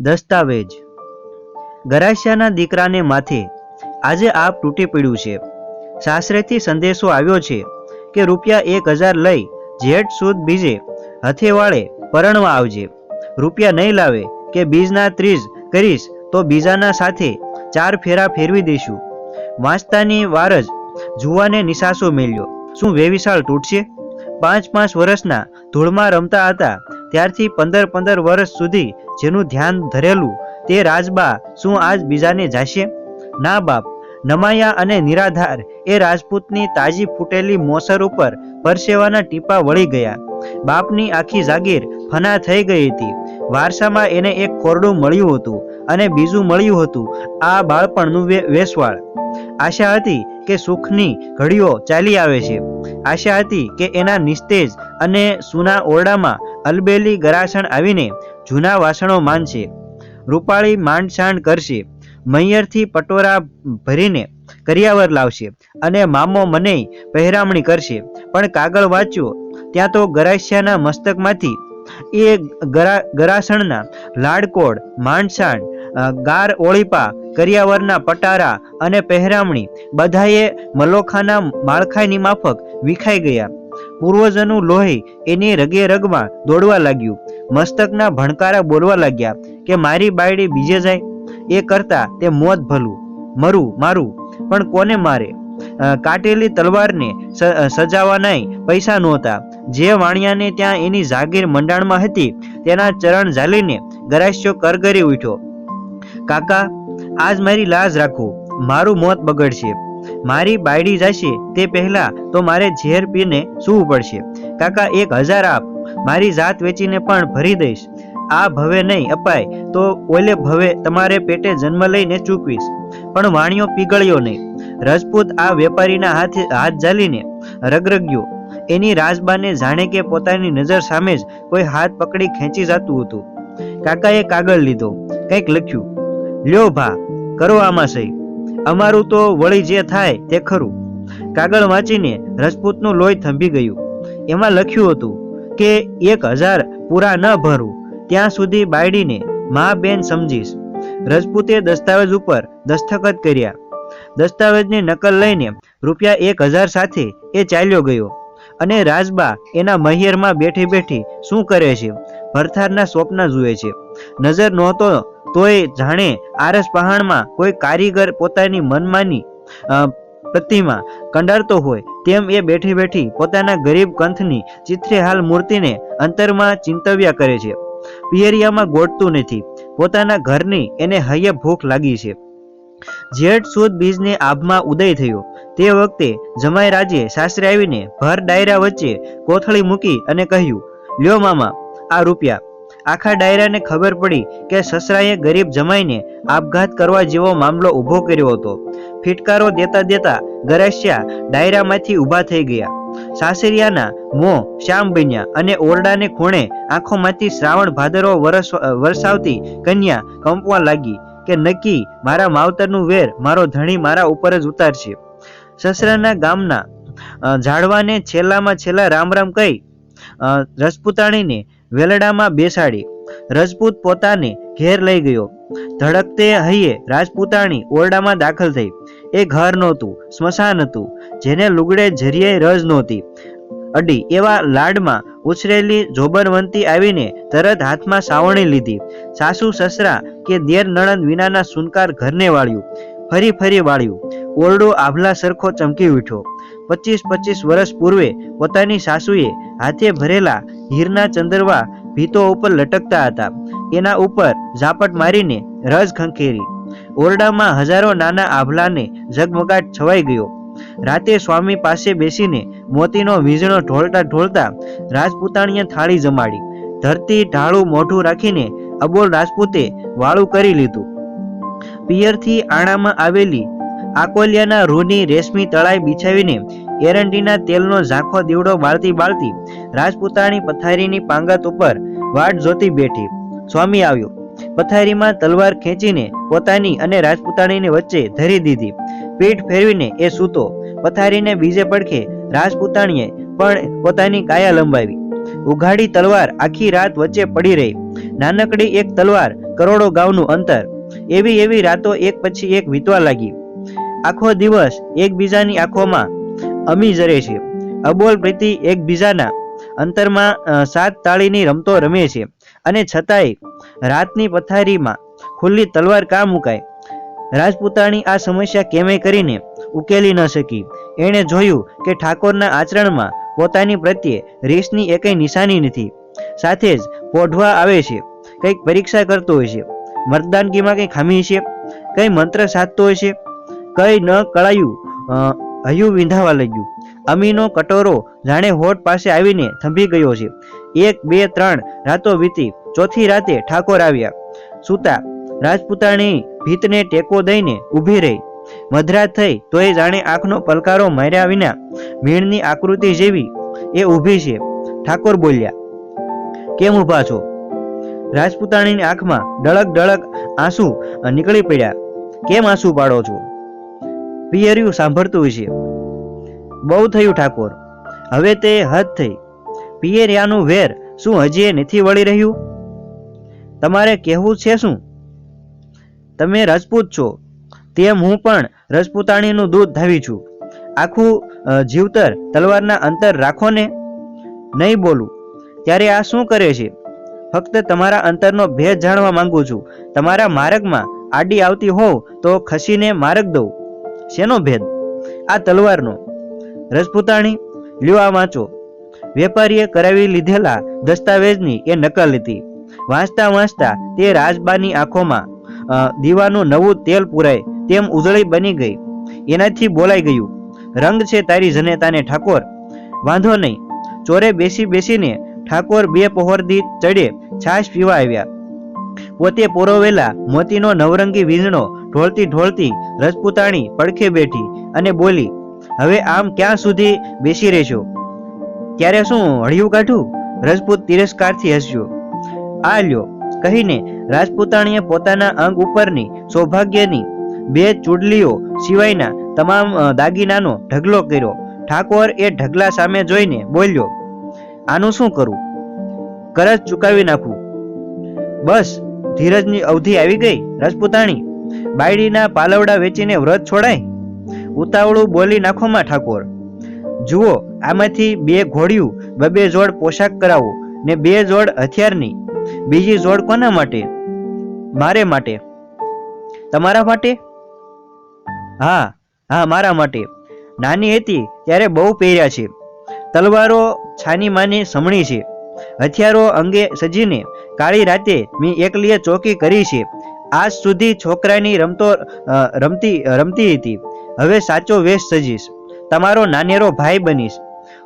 દસ્તાવેજ. ગરાસિયાના દીકરાને માથે આજે આપ તૂટી પડ્યું છે. સાસરેથી સંદેશો આવ્યો છે કે રૂપિયા એક હજાર લઈ જેઠ સુદ બીજે હથેવાળે પરણવા આવજે. રૂપિયા નહીં લાવે કે બીજના ત્રીજ કરીશ તો બીજાના સાથે ચાર ફેરા ફેરવી દઈશું. વાંચતાની વાર જ જુવાને નિશાસો મેલ્યો. શું વેવિશાળ તૂટશે? પાંચ પાંચ વર્ષના ધૂળમાં રમતા હતા ત્યારથી પંદર પંદર વર્ષ સુધી જેનું ધ્યાન ધરેલું તે રાજબા શું આજ બીજાને જાશે? ના બાપ, નમાયા અને નિરાધાર એ રાજપૂતની તાજી ફૂટેલી મોસર ઉપર પરસેવાના ટીપા વળી ગયા. બાપની આખી જાગીર ફના થઈ ગઈ હતી. વારસામાં એને એક ખોરડું મળ્યું હતું અને બીજું મળ્યું હતું આ બાળપણનું વેસવાળ. આશા હતી કે સુખની ઘડીઓ ચાલી આવે છે. આશા હતી કે એના નિસ્તેજ અને સુના ઓરડામાં અલબેલી ગરાસણ આવીને જૂના વાસણો માનશે. રૂપાળી માંડછાંડ કરશે. મૈયરથી પટોરા ભરીને કરિયાવર લાવશે અને મામો મને પહેરામણી કરશે. પણ કાગળ વાંચ્યો, ત્યાં તો ગરાસિયાના મસ્તકમાંથી એ ગરા, ગરાસણના લાડકોડ માંડછાંડ ગાર ઓળીપા કરિયાવરના પટારા અને પહેરામણી બધાએ મલોખાના માળખાની માફક વિખાઈ ગયા. પૂર્વજોનું લોહી એની રગે રગમાં દોડવા લાગ્યું. મસ્તકના ભણકારા બોલવા લાગ્યા કે મારી બાયડી બીજે જાય. એ કરતા તે મોત ભલું. મરું, મારું, પણ કોને મારે? કાટેલી તલવારને સજાવાનાય પૈસા નહોતા. જે વાણિયાને ત્યાં એની જાગીર મંડાણમાં હતી તેના ચરણ ઝાલીને ગરાશ્યો કરગરી ઉઠ્યો. કાકા આજ મારી લાજ રાખો. મારું મોત બગડશે. મારી બાયડી જશે તે પહેલા તો મારે ઝેર પીને સૂવું પડશે. કાકા, એક હજાર આપ. મારી જાત વેચીને પણ ભરી દઈશ. આ ભવે નહીં અપાય તો ઓલે ભવે તમારે પેટે જન્મ લઈને ચૂકવીશ. પણ વાણિયો પીગળ્યો નહીં. રજપૂત આ વેપારીના હાથે હાથ ઝાલીને રગરગ્યો. એની રાજબાને જાણે કે પોતાની નજર સામે જ કોઈ હાથ પકડી ખેંચી જતું હતું. કાકાએ કાગળ લીધો. કંઈક લખ્યું. લ્યો ભા કરો આમાં સહી. અમારું તો વળી જે થાય તે ખરું. કાગળ વાંચીને રજપૂતનું લોહી થંભી ગયું. એમાં લખ્યું હતું કે એક હજાર પૂરા ન ભરું, ત્યાં સુધી બાયડીને મા બેન સમજીશ. રજપૂતે દસ્તાવેજ ઉપર દસ્તખત કર્યા. દસ્તાવેજની નકલ લઈને રૂપિયા એક હજાર સાથે એ ચાલ્યો ગયો. અને રાજબા એના મહિયરમાં બેઠી બેઠી શું કરે છે? ભરથારના સ્વપ્ન જુએ છે. નજર નહોતો તોય જાણે આરસ પહાણમાં કોઈ કારીગર પોતાની મનમાની પ્રતિમા કંડારતો હોય, તેમ એ બેઠી બેઠી પોતાના ગરીબ કંથની ચિત્રેહાલ મૂર્તિને અંતરમાં ચિંતવ્યા કરે છે. પિયરિયામાં ગોઠતું નથી. પોતાના ઘરની એને હૈયે ભૂખ લાગી છે. જેઠ સુદ બીજને આભમાં ઉદય થયો. તે વખતે જમાઈ રાજે સાસરે આવીને ભર ડાયરા વચ્ચે કોથળી મૂકી અને કહ્યું, લ્યો મામા, આ રૂપિયા. આખા ડાયરાને ખબર પડી કે સસરાએ ગરીબ જમાઈને આપઘાત કરવા જેવો મામલો ઊભો કર્યો હતો. ફિટકારો દેતા દેતા ગરાસિયા ડાયરામાંથી ઊભા થઈ ગયા. સાસરિયાના મો શ્યામ બન્યા અને ઓરડાને ખૂણે આંખોમાંથી શ્રાવણ ભાદરો વરસ વરસાવતી કન્યા કંપવા લાગી કે નક્કી મારા માવતરનું વેર મારો ધણી મારા ઉપર જ ઉતારશે. સસરાના ગામના ઝાડવાને છેલ્લામાં છેલ્લા રામ રામ કહી અ, રજપૂતાણીને વેલડામાં બેસાડી રજપૂત પોતાને ઘેર લઈ ગયો. ધડકતે હૈયે રાજપૂતાણી ઓરડામાં દાખલ થઈ. એ ઘર નહોતું, સ્મશાન હતું, જેને લુગડે જરીએ રજ નહોતી. અડી એવા લાડમાં ઉછરેલી જોબરવંતી આવીને તરત હાથમાં સાવણી લીધી. સાસુ, સસરા કે દેર નણંદ વિનાના સુનકાર ઘરને વાળ્યું. ફરી ફરી વાળ્યું. ઓરડો આભલા સરખો ચમકી ઉઠ્યો. પચીસ પચીસ વર્ષ પૂર્વે પોતાની સાસુએ હાથે ભરેલા હીરના ચંદરવા ભીતો ઉપર લટકતા હતા. એના ઉપર ઝાપટ મારીને રજ ખંખેરી. ઓરડામાં હજારો નાના આભલાને ઝગમગાટ છવાઈ ગયો. રાતે સ્વામી પાસે બેસીને મોતીનો વીજણો ઢોળતા ઢોળતા રાજપૂતાણીએ થાળી જમાડી. ધરતી ઢાળું મોઢું રાખીને અબોલ રાજપૂતે વાળું કરી લીધું. પિયરથી આણામાં આવેલી આકોલિયાના રૂની રેશમી તળાઈ બિછાવીને એરંડીના તેલનો ઝાંખો દીવડો બાળતી બાળતી રાજપુતાણી પથારીની પાંગત ઉપર વાટ જોતી બેઠી. સ્વામી આવ્યો. પથારીમાં તલવાર ખેંચીને પોતાની અને રાજપુતાણીની વચ્ચે ધરી દીધી. પીઠ ફેરવીને એ સૂતો. પથારીને બીજે પડખે રાજપુતાણીએ પણ પોતાની કાયા લંબાવી. ઉઘાડી તલવાર આખી રાત વચ્ચે પડી રહી. નાનકડી એક તલવાર કરોડો ગાઉનું અંતર. એવી એવી રાતો એક પછી એક વીતવા લાગી. આખો દિવસ એકબીજાની આંખોમાં અમી જરે છે. અબોલ પ્રીતિ એકબીજાના અંતરમાં સાત તાળીની રમતો રમે છે અને છતાંય રાતની પથારીમાં ખુલ્લી તલવાર કા મુકાય? રાજપૂતાણી આ સમસ્યા કેમે કરીને ઉકેલી ન શકી? એણે જોયું કે ઠાકોરના આચરણમાં પોતાની પ્રત્યે રીસની એકેય નિશાની નથી. સાથે જ પોઢવા આવે છે, કંઈક પરીક્ષા કરતો હોય છે. મતદાનગીમાં કંઈ ખામી છે? કંઈ મંત્ર સાધતો હોય છે? કઈ ન કળાયું હયું વિંધાવા લાગ્યું. અમીનો કટોરો જાણે હોઠ પાસે આવીને થંભી ગયો છે. એક, બે, ત્રણ રાતો વીતી. ચોથી રાતે ઠાકોર આવ્યા. સૂતા રાજપૂતાણી ભીતને ટેકો દઈને ઊભી રહી. મધરાત થઈ તોય જાણે આંખનો પલકારો માર્યા વિના મીણની આકૃતિ જેવી એ ઊભી છે. ઠાકોર બોલ્યા, કેમ ઊભા છો? રાજપૂતાણીની આંખમાં ડળક ડળક આંસુ નીકળી પડ્યા. કેમ આંસુ પાડો છો? પિયરિયું સાંભળતું છે. બહુ થયું ઠાકોર. હવે તે હદ થઈ. પિયરિયાનું વેર શું હજી નથી વળી રહ્યું? તમારે કહેવું છે શું? તમે રજપૂત છો. તેમ હું પણ રજપૂતાણીનું દૂધ ધાવી છું. આખું જીવતર તલવારના અંતર રાખો ને. નહીં બોલું. ત્યારે આ શું કરે છે? ફક્ત તમારા અંતરનો ભેદ જાણવા માંગુ છું. તમારા માર્ગમાં આડી આવતી હોવ તો ખસીને માર્ગ દઉં. શેનો ભેદ? આ તલવારનો. રજપૂતાણી, લ્યો આ વાંચો. વેપારીએ કરાવી લીધેલા દસ્તાવેજની એ નકલ હતી. વાંચતા વાંચતા તે રાજબાની આંખોમાં દીવાનું નવું તેલ પુરાય તેમ ઉજળી બની ગઈ. એનાથી બોલાઈ ગયું, રંગ છે તારી જનેતાને ઠાકોર. વાંધો નહીં. ચોરે બેસી બેસીને ઠાકોર બે પહોરદી ચડે છાશ પીવા આવ્યા. પોતે પોરોવેલા મોતીનો નવરંગી વીજણો ઢોળતી ઢોળતી રજપૂતાણી પડખે બેઠી અને બોલી, હવે આમ ક્યાં સુધી બેસી રહેશો? ત્યારે શું હળિયું કાઢું? રજપૂત તિરસ્કારથી હસ્યો. આ લ્યો, કહીને રાજપૂતાણીએ પોતાના અંગ ઉપરની સૌભાગ્યની બે ચૂડલીઓ સિવાયના તમામ દાગીનાનો ઢગલો કર્યો. ઠાકોર એ ઢગલા સામે જોઈને બોલ્યો, આનું શું કરું? કરજ ચુકાવી નાખું. બસ, ધીરજની અવધિ આવી ગઈ, રાજપૂતાણી બાયડીના પાલવડા વેચીને વ્રત છોડાય? ઉતાવળું બોલી નાખોમાં ઠાકોર, જુઓ, આમાંથી બે ઘોડિયું, બબે જોડ પોશાક કરાવો ને બે જોડ હથિયારની. બીજી જોડ કોના માટે? મારે માટે. તમારા માટે? હા હા, મારા માટે. નાની હતી ત્યારે બહુ પહેર્યા છે. તલવારો છાની માની સમણી છે. હથિયારો અંગે સજીને કાળી રાતે મેં એકલીએ ચોકી કરી છે. આજ સુધી છોકરાની રમતો રમતી રમતી હતી. હવે સાચો વેશ સજીશ. તમારો નાનેરો ભાઈ બનીશ.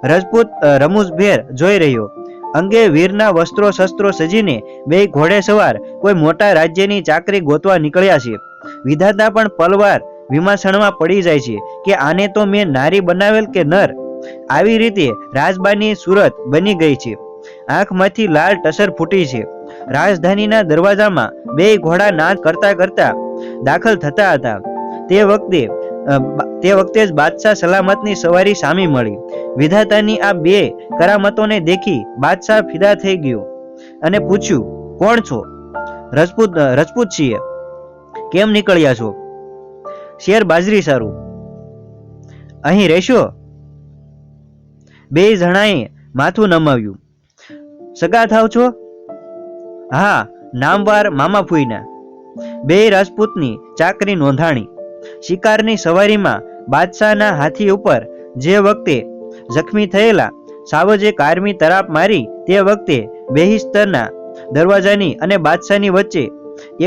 રજપૂત રમૂજભેર જોઈ રહ્યો. અંગે વીરના વસ્ત્રો શસ્ત્રો સજીને બે ઘોડે સવાર કોઈ મોટા રાજ્યની ચાકરી ગોતવા નીકળ્યા છે. વિધાતા પણ પલવાર વિમાસણમાં પડી જાય છે કે આને તો મેં નારી બનાવેલ કે નર? આવી રીતે રાજબાની સુરત બની ગઈ છે. આંખમાંથી લાલ ટસર ફૂટી છે. રાજધાનીના દરવાજામાં બે ઘોડા નાદ કરતા કરતા દાખલ થતા હતા. તે વખતે તે વખતે જ બાદશાહ સલામતની સવારી સામી મળી. વિધાતાની આ બે કરામતોને દેખી બાદશાહ ફિદા થઈ ગયો અને પૂછ્યું, કોણ છો? રજપૂત રજપૂત છીએ. કેમ નીકળ્યા છો? શેર બાજરી સારું. અહીં રહેશો? બે જણાએ માથું નમાવ્યું. સગા થાવ છો? હા, નામવાર મામા ફૂઈના બે રાજપૂતની ચાકરી નોંધાણી. શિકારની સવારીમાં બાદશાહના હાથી ઉપર જે વખતે જખમી થયેલા સાવજે કારમી તરાપ મારી તે વખતે બેહિસ્તરના દરવાજાની અને બાદશાહની વચ્ચે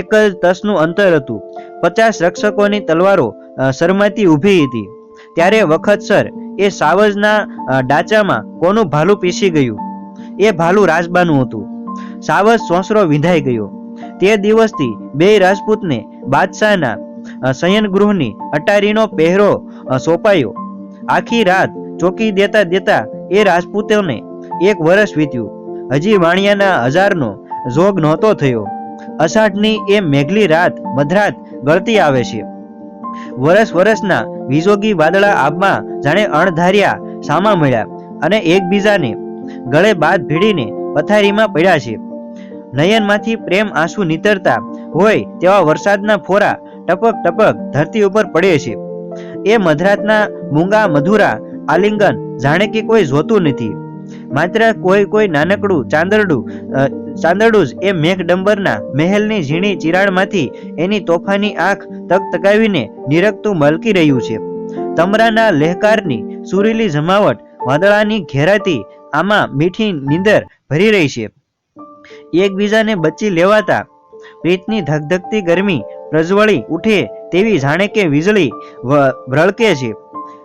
એક જ તસનું અંતર હતું. પચાસ રક્ષકોની તલવારો શરમાતી ઊભી હતી. ત્યારે વખતસર એ સાવજના ડાચામાં કોનું ભાલું પીસી ગયું? એ ભાલું રાજબાનું હતું. સાવજ સોંસરો વિંધાઈ ગયો. તે દિવસથી બે રાજપૂતને બાદશાહના શયનગૃહની અટારીનો પહેરો સોંપાયો. આખી રાત ચોકી દેતા દેતા એ રાજપૂતોને એક વર્ષ વીત્યું. હજી વાણિયાના હજારનો જોગ નહોતો થયો. અષાઢની એ મેઘલી રાત મધરાત ગળતી આવે છે. વરસ વરસના વિજોગી વાદળા આબમાં જાણે અણધાર્યા સામા મળ્યા અને એકબીજાને ગળે બાદ ભીડીને પથારીમાં પડ્યા છે. નયનમાંથી પ્રેમ આંસુ નીતરતા હોય તેવા વરસાદના ફોરા ટપક ટપક ધરતી ઉપર પડે છે. એ મધરાતના મૂંગા મધુરા આલિંગન જાણે કે કોઈ જોતું નથી. માત્ર કોઈ કોઈ નાનકડું ચાંદરડું ચાંદરડું જ એ મેઘડંબરના મહેલની ઝીણી ચિરાડમાંથી એની તોફાની આંખ તકતકાવીને નિરખતું મલકી રહ્યું છે. તમરાના લહેકારની સુરીલી જમાવટ વાદળાની ઘેરાતી આમાં મીઠી નીંદર ભરી રહી છે. એકબીજાને બચી લેવાતા. પ્રીતની ધગધગતી ગરમી પ્રજ્વળી ઉઠે તેવી જાણે કે વીજળી વ- છે.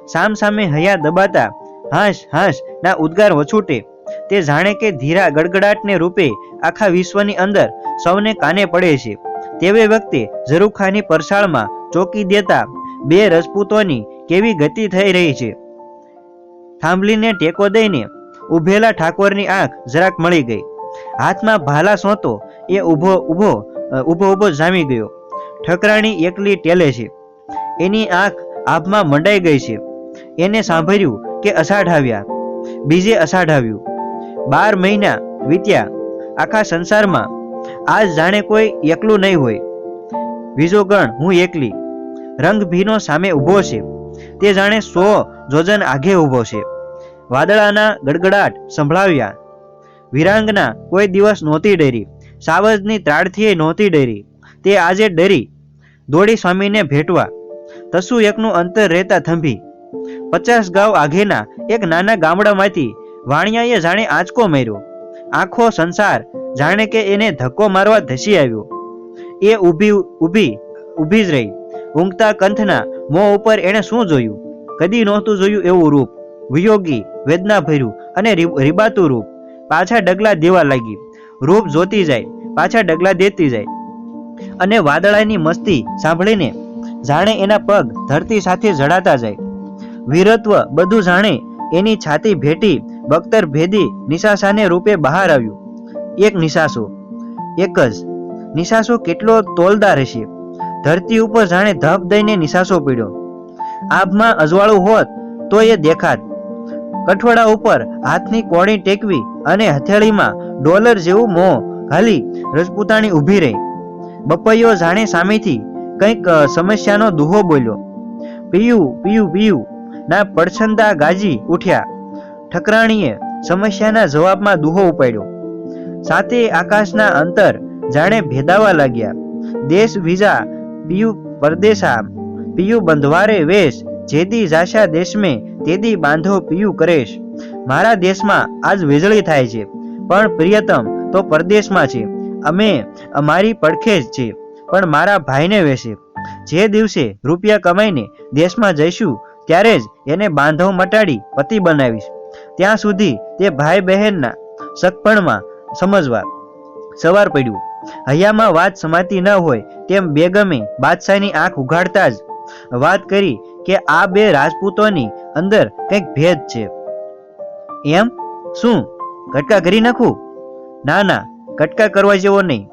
સામ સામે હૈયા દબાતા, હાશ હાશ, ના ઉદ્ગાર વછૂટે. તે જાણે કે ધીરા ગડગડાટને રૂપે આખા વિશ્વની અંદર સૌને કાને પડે છે. તેવે વખતે ઝરૂખાની પરસાળમાં ચોકી દેતા બે રજપૂતોની કેવી ગતિ થઈ રહી છે. થાંભલીને ટેકો દઈને ઉભેલા ઠાકોરની આંખ જરાક મળી ગઈ. હાથમાં ભાલા સોંતો એ ઊભો ઊભો ઊભો ઊભો જામી ગયો. ઠકરાણી એકલી ટેલે છે. એની આંખ આભમાં મંડાઈ ગઈ છે. એને સાંભળ્યું કે અષાઢ આવ્યા. બીજે અષાઢ આવ્યું. બાર મહિના વીત્યા. આખા સંસારમાં આજ જાણે કોઈ એકલું નહીં હોય. બીજો ગણ, હું એકલી. રંગ ભીનો સામે ઊભો છે. તે જાણે સો જોજન આઘે ઊભો છે. વાદળાના ગડગડાટ સંભળાવ્યા. વિરાંગના કોઈ દિવસ નહોતી ડરી. સાવજની ત્રાડથી નહોતી ડરી. તે આજે ડરી. દોડી સ્વામીને ભેટવા. તસુ એકનું અંતર રહેતા થંભી. પચાસ ગાંવ આઘેના એક નાના ગામડામાંથી વાણિયાએ જાણે આંચકો માર્યો. આખો સંસાર જાણે કે એને ધક્કો મારવા ધસી આવ્યો. એ ઊભી ઊભી ઊભી જ રહી. ઊંઘતા કંથના મોં ઉપર એણે શું જોયું? કદી નહોતું જોયું એવું રૂપ. વિયોગી વેદના ભર્યું અને રીબાતું રૂપ. પાછા ડગલા દેવા લાગી. રૂપ જોતી જાય, પાછા ડગલા દેતી જાય. અને વાદળાની મસ્તી સાંભળીને જાણે એના પગ ધરતી સાથે જડાતા જાય. વીરત્વ બધું જાણે એની છાતી ભેટી, બખ્તર ભેદી નિશાસાને રૂપે બહાર આવ્યું. એક નિશાસો, એક જ. નિશાસો કેટલો તોલદાર હશે. ધરતી ઉપર જાણે ધપ દઈને નિશાસો પડ્યો. આભમાં અજવાળું હોત તો એ દેખાત. કઠવાડા ઉપર હાથની કોણી ટેકવી અને હથેળીમાં ડોલર જેવું મોં હાલી રજપૂતાણી ઊભી રહી. બપૈયો જાણે સામેથી કંઈક સમસ્યાનો દુહો બોલ્યો. પીયું પીયું પીયું, ના પડછંદા ગાજી ઉઠ્યા. ઠકરાણીએ સમસ્યાના જવાબમાં દુહો ઉપાડ્યો. સાથે આકાશના અંતર જાણે ભેદાવા લાગ્યા. દેશ વિજા પીયું પરદેશા, પીયું બંધવારે વેશ જેદી જાશા દેશમે તેદી બાંધો પિયું કરેશ. મારા દેશમાં આજ વીજળી થાય છે. પણ પ્રિયતમ, તો પરદેશમાં છે. અમે અમારી પડખે જ છે. પણ મારા ભાઈને વેશે. જે દિવસે રૂપિયા કમાઈને દેશમાં જઈશું, ત્યારે જ એને બાંધવ મટાડી પતિ બનાવીશ. ત્યાં સુધી તે ભાઈ બહેનના સગપણમાં સમજવા સવાર પડ્યું. હૈયામાં વાત સમાતી ન હોય, તેમ બેગમે બાદશાહની આંખ ઉઘાડતા જ વાત કરી કે આ બે રાજપૂતોની અંદર કંઈક ભેદ છે. એમ? શું? કટકા કરી નાખું? ના ના, કટકા કરવા જેવો નહીં.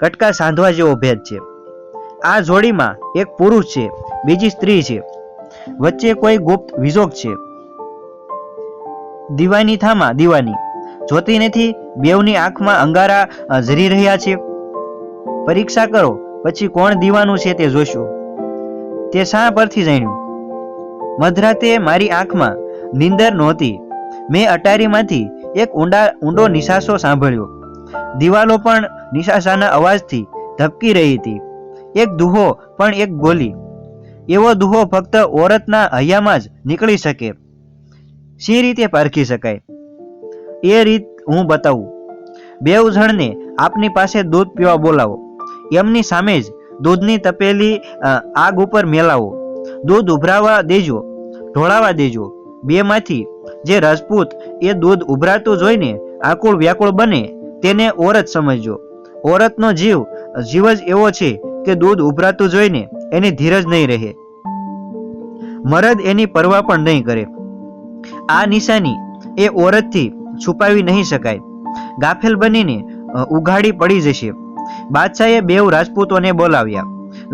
કટકા સાંધવા જેવો ભેદ છે. આ જોડીમાં એક પુરુષ છે, બીજી સ્ત્રી છે. વચ્ચે કોઈ ગુપ્ત વિજોગ છે. દીવાની થામાં દીવાની. જોતી નથી બેવની આંખમાં અંગારા ઝરી રહ્યા છે. પરીક્ષા કરો, પછી કોણ દીવાનું છે તે જોશો. તે શા પરથી જાણ્યું. મધરાતે મારી આંખમાં નીંદર નહોતી. મેં અટારીમાંથી એક ઊંડા, ઊંડો નિશાસો સાંભળ્યો. દિવાલો પણ નિશાસાના અવાજથી ધબકી રહી હતી. એક દુહો પણ એક બોલી એવો દુહો ફક્ત ઓરતના હૈયામાં જ નીકળી શકે. શી રીતે પારખી શકાય? એ રીત હું બતાવું. બેઉ જણને આપની પાસે દૂધ પીવા બોલાવો. એમની સામે જ દૂધની તપેલી આગ ઉપર મેલાવો. દૂધ ઉભરાવા દેજો, ઢોળાવા દેજો. બેમાંથી જે રાજપૂત એ દૂધ ઉભરાતું જોઈને આકુળ વ્યાકુળ બને, તેને ઓરત સમજજો. ઓરતનો જીવ જીવ જ એવો છે કે દૂધ ઉભરાતું જોઈને એની ધીરજ નહીં રહે. મરદ એની પરવા પણ નહીં કરે. આ નિશાની એ ઓરતથી છુપાવી નહીં શકાય. ગાફેલ બનીને ઉઘાડી પડી જશે. બાદશાહે બેવ રાજપૂતોને બોલાવ્યા.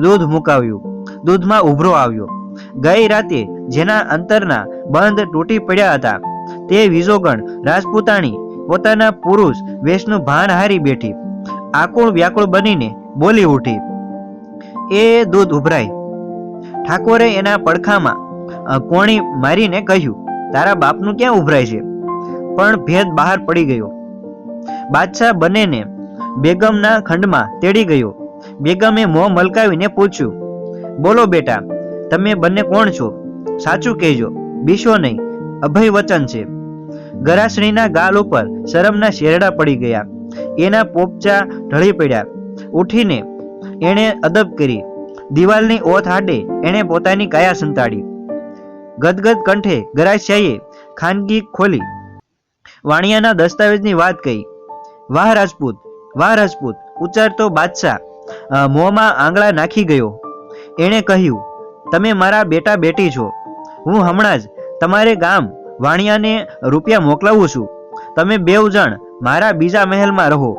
દૂધ મુકાવ્યું. દૂધમાં ઉભરો આવ્યો. ગઈ રાતે જેના અંતરના બંધ તૂટી પડ્યા હતા, તે વિજોગણ રાજપૂતાણી પોતાના પુરુષ વેશનું ભાન હારી બેઠી. આકુળ વ્યાકુળ બનીને બોલી ઉઠી, એ દૂધ ઉભરાય. ઠાકોરે એના પડખામાં કોણી મારીને કહ્યું, તારા બાપનું ક્યાં ઉભરાય છે? પણ ભેદ બહાર પડી ગયો. બાદશાહ બંનેને બેગમના ખંડમાં તેડી ગયો. બેગમે મોં મલકાવીને પૂછ્યું, બોલો બેટા, તમે બંને કોણ છો? સાચું કહેજો, બીશો નહીં અભય વચન છે. ગરાસણીના ગાલ ઉપર શરમના શેરડા પડી ગયા. એના પોપચા ઢળી પડ્યા. ઉઠીને એણે અદબ કરી. દિવાલની ઓથ હાડે એણે પોતાની કાયા સંતાડી. ગદગદ કંઠે ગરાશ્યાએ ખાનગી ખોલી. વાણિયાના દસ્તાવેજની વાત કહી, વાહ, રાજપૂત વાહ રાજપૂત ઉચ્ચારતો બાદશાહ. મોંમાં આંગળા નાખી ગયો. એણે કહ્યું, તમે મારા બેટા બેટી છો. હું હમણાં જ તમારે ગામ વાણિયાને રૂપિયા મોકલાવું છું. તમે બેવ જણ મારા બીજા મહેલમાં રહો.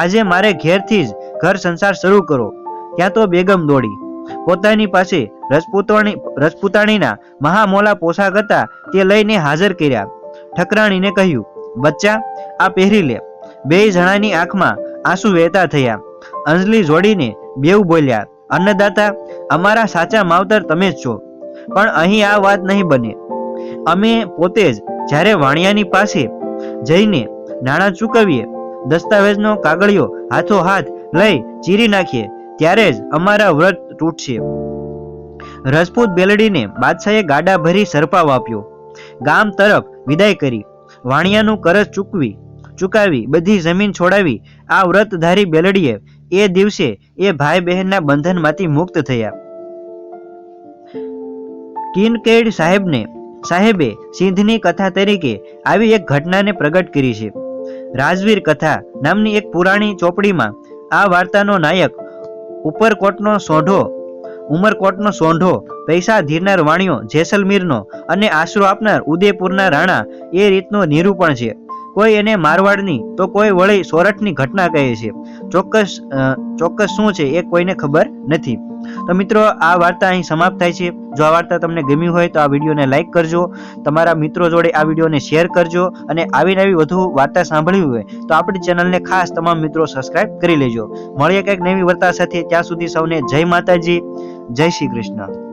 આજે મારે ઘેરથી જ ઘર સંસાર શરૂ કરો. ત્યાં તો બેગમ દોડી. પોતાની પાસે રજપૂતાણી રજપૂતાણીના મહામોલા પોશાક હતા તે લઈને હાજર કર્યા. ઠકરાણીને કહ્યું, બચ્ચા, આ પહેરી લે. બે જણાની આંખમાં આંસુ વહેતા થયા. અંજલિ જોડીને બેવ બોલ્યા, અન્નદાતા, અમારા સાચા માવતર તમે જ છો. પણ અહીં આ વાત નહીં બને. અમે પોતે જ જ્યારે વાણિયાની પાસે જઈને નાણાં ચૂકવીએ, દસ્તાવેજનો કાગળિયો હાથો હાથ લઈ ચીરી નાખીએ, ત્યારે જ અમારા વ્રત તૂટશે. રજપૂત બેલડીને બાદશાહે ગાડા ભરી સરપાવ આપ્યો. ગામ તરફ વિદાય કરી. વાણિયાનું કરજ ચૂકવી ચૂકાવી, બધી જમીન છોડાવી, આ વ્રતધારી બેલડીએ એ દિવસે એ ભાઈ બહેનના બંધનમાંથી મુક્ત થયા. કિનકેડ સાહેબને, સાહેબે સિંધની કથા તરીકે આવી એક ઘટનાને પ્રગટ કરી છે. રાજવીર કથા નામની એક પુરાણી ચોપડીમાં આ વાર્તાનો નાયક, ઉપરકોટનો સોઢો, ઉમરકોટનો સોંઢો, પૈસા ધીરનાર વાણિયો જેસલમીરનો અને આશરો આપનાર ઉદયપુરના રાણા એ રીતનો નિરૂપણ છે. કોઈ એને મારવાડની, તો કોઈ વળી સોરઠની ઘટના કહે છે. ચોક્કસ ચોક્કસ શું છે એ કોઈને ખબર નથી. તો મિત્રો, આ વાર્તા અહીં સમાપ્ત થાય છે. જો આ વાર્તા તમને ગમી હોય તો આ વિડીયોને લાઇક કરજો. તમારા મિત્રો જોડે આ વિડીયોને શેર કરજો અને આવી નવી વધુ વાર્તા સાંભળવી હોય તો આપણી ચેનલને ખાસ તમામ મિત્રો સબસ્ક્રાઇબ કરી લેજો. મળીએ કંઈક નવી વાર્તા સાથે. ત્યાં સુધી સૌને જય માતાજી. જય શ્રી કૃષ્ણ.